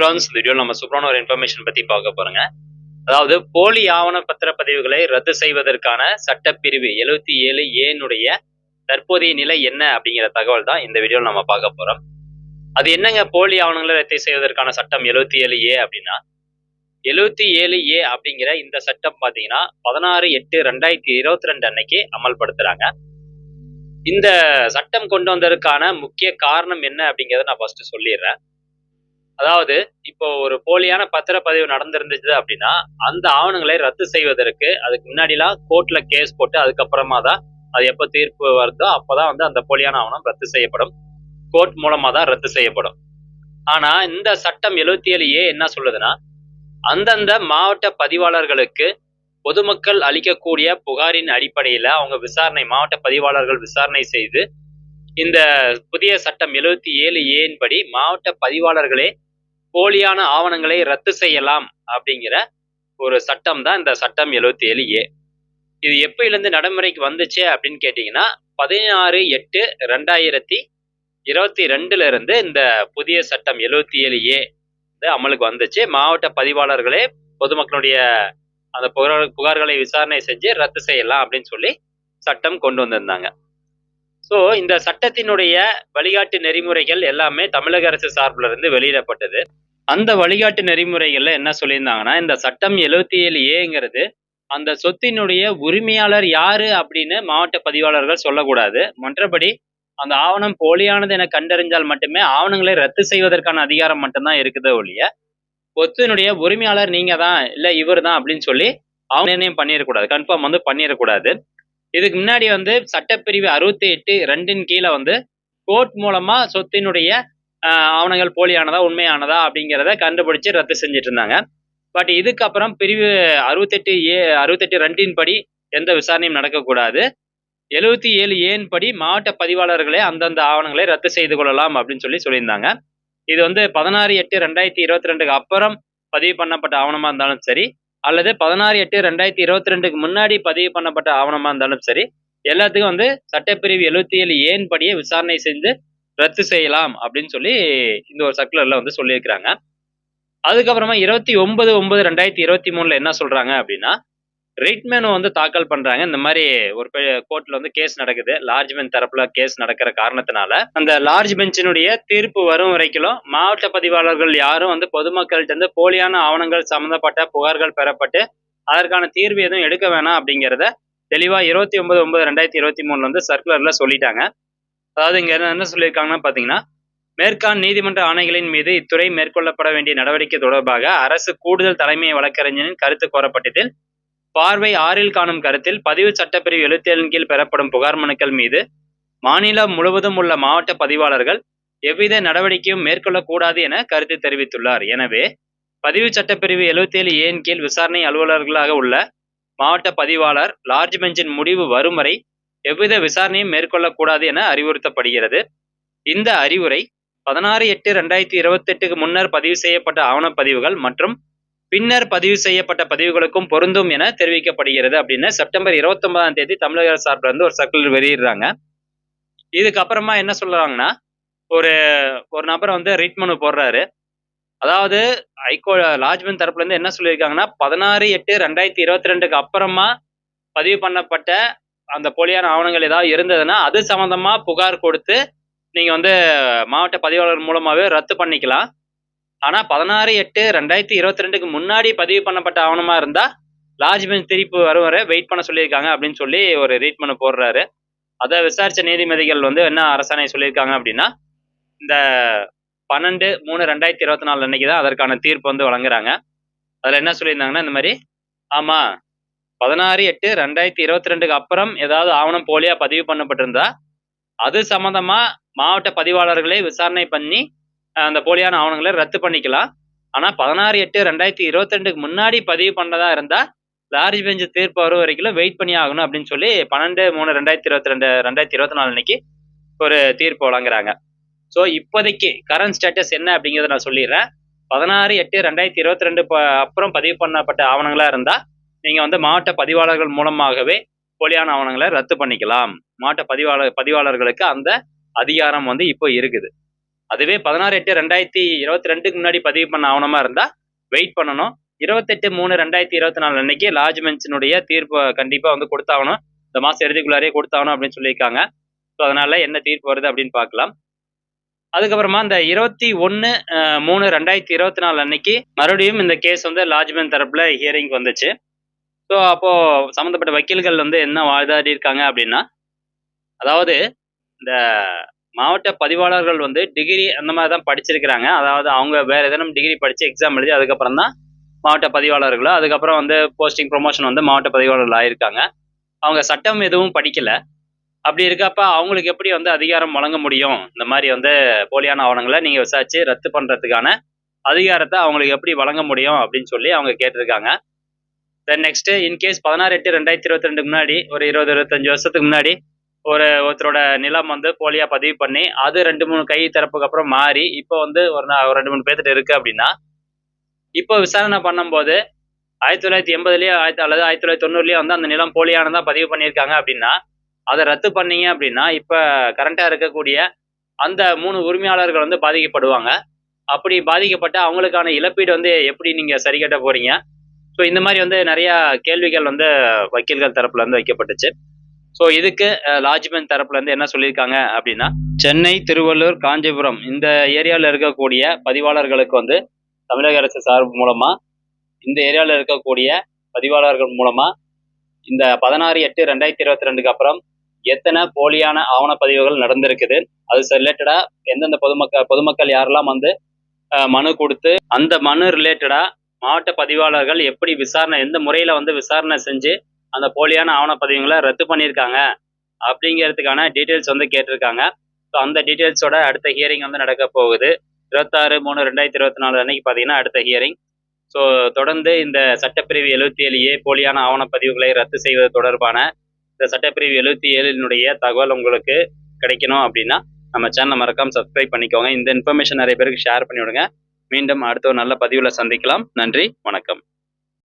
Friends video நம்ம சூப்பரான ஒரு இன்ஃபர்மேஷன் பத்தி பார்க்க போறோங்க. அதாவது போலி ஆவண பத்திரப்பதிவுகளை ரத்து செய்வதற்கான சட்டப்பிரிவு எழுபத்தி ஏழு ஏனுடைய தற்போதைய நிலை என்ன அப்படிங்கிற தகவல் தான் இந்த வீடியோவில் நம்ம பார்க்க போறோம். அது என்னங்க போலி ஆவணங்களை ரத்து செய்வதற்கான சட்டம் எழுபத்தி ஏழு ஏ அப்படின்னா? எழுபத்தி ஏழு ஏ அப்படிங்கிற இந்த சட்டம் பார்த்தீங்கன்னா பதினாறு எட்டு ரெண்டாயிரத்தி இருபத்தி ரெண்டு அன்னைக்கு அமல்படுத்துறாங்க. இந்த சட்டம் கொண்டு வந்ததற்கான முக்கிய காரணம் என்ன அப்படிங்கிறத நான் ஃபர்ஸ்ட் சொல்லிடுறேன். அதாவது இப்போ ஒரு போலியான பத்திரப்பதிவு நடந்திருந்துச்சு அப்படின்னா அந்த ஆவணங்களை ரத்து செய்வதற்கு அதுக்கு முன்னாடிலாம் கோர்ட்ல கேஸ் போட்டு அதுக்கப்புறமா தான் அது எப்போ தீர்ப்பு வருதோ அப்போதான் வந்து அந்த போலியான ஆவணம் ரத்து செய்யப்படும். கோர்ட் மூலமா தான் ரத்து செய்யப்படும். ஆனா இந்த சட்டம் எழுபத்தி ஏழு ஏ என்ன சொல்லுதுன்னா அந்தந்த மாவட்ட பதிவாளர்களுக்கு பொதுமக்கள் அளிக்கக்கூடிய புகாரின் அடிப்படையில அவங்க விசாரணை மாவட்ட பதிவாளர்கள் விசாரணை செய்து இந்த புதிய சட்டம் எழுபத்தி ஏழு ஏன் படி மாவட்ட பதிவாளர்களே போலியான ஆவணங்களை ரத்து செய்யலாம் அப்படிங்கிற ஒரு சட்டம் தான் இந்த சட்டம் எழுபத்தி ஏழு ஏ. இது எப்பயிலேருந்து நடைமுறைக்கு வந்துச்சு அப்படின்னு கேட்டிங்கன்னா பதினாறு எட்டு ரெண்டாயிரத்தி இருபத்தி ரெண்டுல இருந்து இந்த புதிய சட்டம் எழுபத்தி ஏழு ஏ அமலுக்கு வந்துச்சு. மாவட்ட பதிவாளர்களே பொதுமக்களுடைய அந்த புகார் புகார்களை விசாரணை செஞ்சு ரத்து செய்யலாம் அப்படின்னு சொல்லி சட்டம் கொண்டு வந்திருந்தாங்க. ஸோ இந்த சட்டத்தினுடைய வழிகாட்டு நெறிமுறைகள் எல்லாமே தமிழக அரசு சார்பில் இருந்து வெளியிடப்பட்டது. அந்த வழிகாட்டு நெறிமுறைகள்ல என்ன சொல்லியிருந்தாங்கன்னா இந்த சட்டம் எழுபத்தி ஏழு ஏங்கிறது அந்த சொத்தினுடைய உரிமையாளர் யாரு அப்படின்னு மாவட்ட பதிவாளர்கள் சொல்லக்கூடாது. மற்றபடி அந்த ஆவணம் போலியானது என கண்டறிஞ்சால் மட்டுமே ஆவணங்களை ரத்து செய்வதற்கான அதிகாரம் மட்டும்தான் இருக்குதோ ஒழிய சொத்தினுடைய உரிமையாளர் நீங்க தான் இல்லை இவர் தான் அப்படின்னு சொல்லி அவங்க நிர்ணயம் பண்ணிடக்கூடாது. கன்ஃபார்ம் வந்து பண்ணிடக்கூடாது. இதுக்கு முன்னாடி வந்து சட்டப்பிரிவு அறுபத்தி எட்டு ரெண்டின் கீழே வந்து கோர்ட் மூலமா சொத்தினுடைய ஆவணங்கள் போலியானதா உண்மையானதா அப்படிங்கிறத கண்டுபிடிச்சு ரத்து செஞ்சுட்டு இருந்தாங்க பட் இதுக்கப்புறம் பிரிவு அறுபத்தெட்டு ஏ அறுபத்தெட்டு ரெண்டின் படி எந்த விசாரணையும் நடக்கக்கூடாது. எழுபத்தி ஏழு ஏன் படி மாவட்ட பதிவாளர்களே அந்தந்த ஆவணங்களை ரத்து செய்து கொள்ளலாம் அப்படின்னு சொல்லி சொல்லியிருந்தாங்க. இது வந்து பதினாறு எட்டு ரெண்டாயிரத்தி இருபத்தி ரெண்டுக்கு அப்புறம் பதிவு பண்ணப்பட்ட ஆவணமாக இருந்தாலும் சரி அல்லது பதினாறு எட்டு ரெண்டாயிரத்தி இருபத்தி ரெண்டுக்கு முன்னாடி பதிவு பண்ணப்பட்ட ஆவணமாக இருந்தாலும் சரி எல்லாத்துக்கும் வந்து சட்டப்பிரிவு எழுபத்தி ஏழு ஏன் படியே விசாரணை செஞ்சு ரத்து செய்யலாம் அப்படின்னு சொல்லி இந்த ஒரு சர்க்குலரில் வந்து சொல்லியிருக்கிறாங்க. அதுக்கப்புறமா இருபத்தி ஒன்பது ஒன்பது ரெண்டாயிரத்தி இருபத்தி மூணில் என்ன சொல்கிறாங்க அப்படின்னா ரிட்மேனும் வந்து தாக்கல் பண்றாங்க. இந்த மாதிரி ஒரு கோர்ட்ல வந்து கேஸ் நடக்குது. லார்ஜ் பெஞ்ச் தரப்புல கேஸ் நடக்கிற காரணத்தினால. அந்த லார்ஜ் பெஞ்சினுடைய தீர்ப்பு வரும் வரைக்கும் மாவட்ட பதிவாளர்கள் யாரும் வந்து பொதுமக்கள்கிட்ட இருந்து போலியான ஆவணங்கள் சம்பந்தப்பட்ட புகார்கள் பெறப்பட்டு அதற்கான தீர்வு எதுவும் எடுக்க வேணாம் அப்படிங்கிறத தெளிவா இருபத்தி ஒன்பது ஒன்பது ரெண்டாயிரத்தி இருபத்தி மூணுல வந்து சர்க்குலர்ல சொல்லிட்டாங்க. அதாவது இங்க என்ன சொல்லியிருக்காங்கன்னா பாத்தீங்கன்னா மேற்கான் நீதிமன்ற ஆணைகளின் மீது இத்துறை மேற்கொள்ளப்பட வேண்டிய நடவடிக்கை தொடர்பாக அரசு கூடுதல் தலைமை வழக்கறிஞரின் கருத்து கோரப்பட்டதில் பார்வை ஆறில் காணும் கருத்தில் பதிவு சட்டப்பிரிவு எழுத்தேழின் கீழ் பெறப்படும் புகார் மனுக்கள் மீது மாநிலம் முழுவதும் உள்ள மாவட்ட பதிவாளர்கள் எவ்வித நடவடிக்கையும் மேற்கொள்ளக்கூடாது என கருத்து தெரிவித்துள்ளார். எனவே பதிவு சட்டப்பிரிவு எழுபத்தேழு ஏன் கீழ் விசாரணை அலுவலர்களாக உள்ள மாவட்ட பதிவாளர் லார்ஜ் பெஞ்சின் முடிவு வரும் வரை எவ்வித விசாரணையும் மேற்கொள்ளக்கூடாது என அறிவுறுத்தப்படுகிறது. இந்த அறிவுரை பதினாறு எட்டு ரெண்டாயிரத்தி இருபத்தெட்டுக்கு முன்னர் பதிவு செய்யப்பட்ட ஆவணப்பதிவுகள் மற்றும் பின்னர் பதிவு செய்யப்பட்ட பதிவுகளுக்கும் பொருந்தும் என தெரிவிக்கப்படுகிறது அப்படின்னு செப்டம்பர் இருபத்தி ஒன்பதாம் தேதி தமிழக அரசு சார்பில் இருந்து ஒரு சர்க்குலர் வெளியிடுறாங்க. இதுக்கப்புறமா என்ன சொல்றாங்கன்னா ஒரு ஒரு நபர் வந்து ரிட் மனு போடுறாரு. அதாவது ஹைகோ லாஜ்மன் தரப்புல இருந்து என்ன சொல்லியிருக்காங்கன்னா பதினாறு எட்டு ரெண்டாயிரத்தி இருபத்தி ரெண்டுக்கு அப்புறமா பதிவு பண்ணப்பட்ட அந்த போலியான ஆவணங்கள் ஏதாவது இருந்ததுன்னா அது சம்மந்தமாக புகார் கொடுத்து நீங்க வந்து மாவட்ட பதிவாளர் மூலமாவே ரத்து பண்ணிக்கலாம். ஆனால் பதினாறு எட்டு ரெண்டாயிரத்தி இருபத்தி ரெண்டுக்கு முன்னாடி பதிவு பண்ணப்பட்ட ஆவணமா இருந்தா லார்ஜ் பெஞ்ச் திருப்பி வரும் வரை வெயிட் பண்ண சொல்லியிருக்காங்க அப்படின்னு சொல்லி ஒரு ரீட் பண்ண போடுறாரு. அதை விசாரித்த நீதிபதிகள் வந்து என்ன அரசாணை சொல்லியிருக்காங்க அப்படின்னா இந்த பன்னெண்டு மூணு ரெண்டாயிரத்தி இருபத்தி நாலு அன்னைக்கு தான் அதற்கான தீர்ப்பு வந்து வழங்குறாங்க. அதில் என்ன சொல்லியிருந்தாங்கன்னா இந்த மாதிரி ஆமாம் பதினாறு எட்டு ரெண்டாயிரத்தி இருபத்தி ரெண்டுக்கு அப்புறம் ஏதாவது ஆவணம் போலியாக பதிவு பண்ணப்பட்டிருந்தா அது சம்மந்தமாக மாவட்ட பதிவாளர்களே விசாரணை பண்ணி அந்த போலியான ஆவணங்களை ரத்து பண்ணிக்கலாம். ஆனால் பதினாறு எட்டு ரெண்டாயிரத்தி இருபத்தி ரெண்டுக்கு முன்னாடி பதிவு பண்ணதா இருந்தால் லார்ஜ் பெஞ்ச் தீர்ப்பு வரும் வரைக்கும் வெயிட் பண்ணி ஆகணும் அப்படின்னு சொல்லி பன்னெண்டு மூணு ரெண்டாயிரத்தி இருபத்தி ரெண்டு ரெண்டாயிரத்தி இருபத்தி நாலு அன்னைக்கு ஒரு தீர்ப்பு வழங்குறாங்க. ஸோ இப்போதைக்கு கரண்ட் ஸ்டேட்டஸ் என்ன அப்படிங்கிறத நான் சொல்லிடுறேன். பதினாறு எட்டு ரெண்டாயிரத்தி இருபத்தி ரெண்டு அப்புறம் பதிவு பண்ணப்பட்ட ஆவணங்களாக இருந்தால் நீங்கள் வந்து மாவட்ட பதிவாளர்கள் மூலமாகவே போலியான ஆவணங்களை ரத்து பண்ணிக்கலாம். மாவட்ட பதிவாளர் பதிவாளர்களுக்கு அந்த அதிகாரம் வந்து இப்போ இருக்குது. அதுவே பதினாறு எட்டு ரெண்டாயிரத்தி இருபத்தி ரெண்டுக்கு முன்னாடி பதிவு பண்ண ஆவணமா இருந்தா வெயிட் பண்ணணும். இருபத்தெட்டு மூணு ரெண்டாயிரத்தி இருபத்தி நாலு அன்னைக்கு லார்ஜ் பெஞ்சினுடைய தீர்ப்பு கண்டிப்பா வந்து கொடுத்தாகணும். இந்த மாசம் இறுதிக்குள்ளாரே கொடுத்தாகணும் அப்படின்னு சொல்லியிருக்காங்க. ஸோ அதனால என்ன தீர்ப்பு வருது அப்படின்னு பார்க்கலாம். அதுக்கப்புறமா இந்த இருபத்தி ஒன்று மூணு ரெண்டாயிரத்தி இருபத்தி நாலு அன்னைக்கு மறுபடியும் இந்த கேஸ் வந்து லார்ஜ் தரப்புல ஹியரிங் வந்துச்சு. ஸோ அப்போ சம்மந்தப்பட்ட வக்கீல்கள் வந்து என்ன வாதாடி இருக்காங்க அப்படின்னா அதாவது இந்த மாவட்ட பதிவாளர்கள் வந்து டிகிரி அந்த மாதிரி தான் படிச்சிருக்கிறாங்க. அதாவது அவங்க வேற எதனும் டிகிரி படிச்சு எக்ஸாம் எழுதி அதுக்கப்புறம் தான் மாவட்ட பதிவாளர்களோ அதுக்கப்புறம் வந்து போஸ்டிங் ப்ரொமோஷன் வந்து மாவட்ட பதிவாளர்கள் ஆயிருக்காங்க. அவங்க சட்டம் எதுவும் படிக்கல. அப்படி இருக்கப்ப அவங்களுக்கு எப்படி வந்து அதிகாரம் வழங்க முடியும்? இந்த மாதிரி வந்து போலியான ஆவணங்களை நீங்க விசாரிச்சு ரத்து பண்றதுக்கான அதிகாரத்தை அவங்களுக்கு எப்படி வழங்க முடியும் அப்படின்னு சொல்லி அவங்க கேட்டிருக்காங்க. தென் நெக்ஸ்ட் இன்கேஸ் பதினாறு எட்டு ரெண்டாயிரத்தி இருபத்தி ரெண்டுக்கு முன்னாடி ஒரு இருபது இருபத்தஞ்சு வருஷத்துக்கு முன்னாடி ஒரு ஒருத்தரோட நிலம் வந்து போலியா பதிவு பண்ணி அது ரெண்டு மூணு கை திறப்புக்கு அப்புறம் மாறி இப்போ வந்து ஒரு ஒரு ரெண்டு மூணு பேர்த்துட்டு இருக்கு அப்படின்னா இப்போ விசாரணை பண்ணும்போது ஆயிரத்தி தொள்ளாயிரத்தி எண்பதுலயே ஆயிரத்தி அல்லது ஆயிரத்தி தொள்ளாயிரத்தி தொண்ணூறுலயே வந்து அந்த நிலம் போலியானதான் பதிவு பண்ணியிருக்காங்க அப்படின்னா அதை ரத்து பண்ணீங்க அப்படின்னா இப்போ கரண்டாக இருக்கக்கூடிய அந்த மூணு உரிமையாளர்கள் வந்து பாதிக்கப்படுவாங்க. அப்படி பாதிக்கப்பட்ட அவங்களுக்கான இழப்பீடு வந்து எப்படி நீங்க சரி கட்ட போறீங்க? ஸோ இந்த மாதிரி வந்து நிறைய கேள்விகள் வந்து வக்கீல்கள் தரப்புல இருந்து வைக்கப்பட்டுச்சு. ஸோ இதுக்கு லாஜ்மெண்ட் தரப்புல இருந்து என்ன சொல்லியிருக்காங்க அப்படின்னா சென்னை திருவள்ளூர் காஞ்சிபுரம் இந்த ஏரியாவில் இருக்கக்கூடிய பதிவாளர்களுக்கு வந்து தமிழக அரசு சார்பு மூலமா இந்த ஏரியாவில் இருக்கக்கூடிய பதிவாளர்கள் மூலமா இந்த பதினாறு எட்டு ரெண்டாயிரத்தி இருபத்தி ரெண்டுக்கு அப்புறம் எத்தனை போலியான ஆவணப்பதிவுகள் நடந்திருக்குது? அது ரிலேட்டடா எந்தெந்த பொதுமக்கள் பொதுமக்கள் யாரெல்லாம் வந்து மனு கொடுத்து அந்த மனு ரிலேட்டடா மாவட்ட பதிவாளர்கள் எப்படி விசாரணை எந்த முறையில வந்து விசாரணை செஞ்சு அந்த போலியான ஆவணப்பதிவுங்களை ரத்து பண்ணியிருக்காங்க அப்படிங்கிறதுக்கான டீட்டெயில்ஸ் வந்து கேட்டிருக்காங்க. ஸோ அந்த டீட்டெயில்ஸோட அடுத்த ஹியரிங் வந்து நடக்க போகுது. இருபத்தாறு மூணு ரெண்டாயிரத்தி இருபத்தி நாலு அன்னைக்கு பார்த்தீங்கன்னா அடுத்த ஹியரிங் ஸோ தொடர்ந்து இந்த சட்டப்பிரிவு எழுபத்தி ஏழு ஏ போலியான ஆவணப்பதிவுகளை ரத்து செய்வது தொடர்பான இந்த சட்டப்பிரிவு எழுபத்தி ஏழினுடைய தகவல் உங்களுக்கு கிடைக்கணும் அப்படின்னா நம்ம சேனலை மறக்காமல் சப்ஸ்கிரைப் பண்ணிக்கோங்க. இந்த இன்ஃபர்மேஷன் நிறைய பேருக்கு ஷேர் பண்ணிவிடுங்க. மீண்டும் அடுத்த ஒரு நல்ல பதிவில் சந்திக்கலாம். நன்றி வணக்கம்.